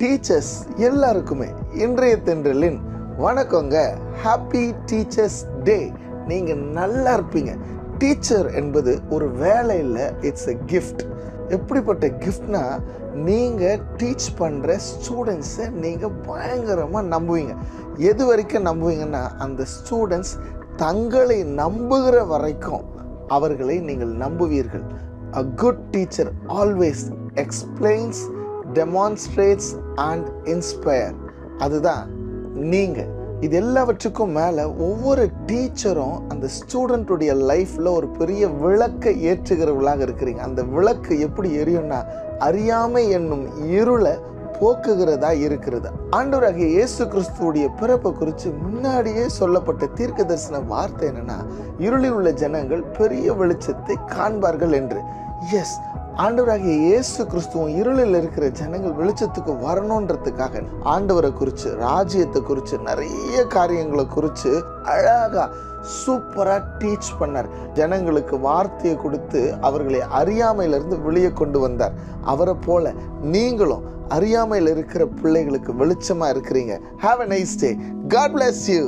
Teachers எல்லாருக்குமே இன்றைய தென்றலின் வணக்கங்க. ஹாப்பி டீச்சர்ஸ் டே நீங்கள் நல்லா இருப்பீங்க. டீச்சர் என்பது ஒரு வேலையில் இட்ஸ் எ கிஃப்ட் எப்படிப்பட்ட கிஃப்ட்னா நீங்கள் டீச் பண்ணுற ஸ்டூடெண்ட்ஸை நீங்கள் பயங்கரமாக நம்புவீங்க. எது வரைக்கும் நம்புவீங்கன்னா அந்த ஸ்டூடெண்ட்ஸ் தங்களை நம்புகிற வரைக்கும் அவர்களை நீங்கள் நம்புவீர்கள். A good teacher always explains demonstrates and inspire அதுதான் நீங்கள் இது எல்லாவற்றுக்கும் மேலே ஒவ்வொரு டீச்சரும் அந்த ஸ்டூடெண்ட்டுடைய லைஃப்பில் ஒரு பெரிய விளக்கை ஏற்றுகிறவர்களாக இருக்கிறீங்க. அந்த விளக்கு எப்படி எரியும்னா அறியாமை என்னும் இருளை போக்குகிறதா இருக்கிறது. ஆண்டவராகிய இயேசு கிறிஸ்துவோடைய பிறப்பை குறித்து முன்னாடியே சொல்லப்பட்ட தீர்க்க தரிசன வார்த்தை என்னன்னா இருளில் உள்ள ஜனங்கள் பெரிய வெளிச்சத்தை காண்பார்கள் என்று. எஸ் ஆண்டவராகிய இயேசு கிறிஸ்துவும் இருளில் இருக்கிற ஜனங்கள் வெளிச்சத்துக்கு வரணுன்றதுக்காக ஆண்டவரை குறித்து ராஜ்யத்தை குறித்து நிறைய காரியங்களை குறித்து அழகாக சூப்பராக டீச் பண்ணார். ஜனங்களுக்கு வார்த்தையை கொடுத்து அவர்களை அறியாமையிலிருந்து வெளியே கொண்டு வந்தார். அவரை போல நீங்களும் அறியாமையில் இருக்கிற பிள்ளைகளுக்கு வெளிச்சமாக இருக்கிறீங்க. Have a nice day God bless you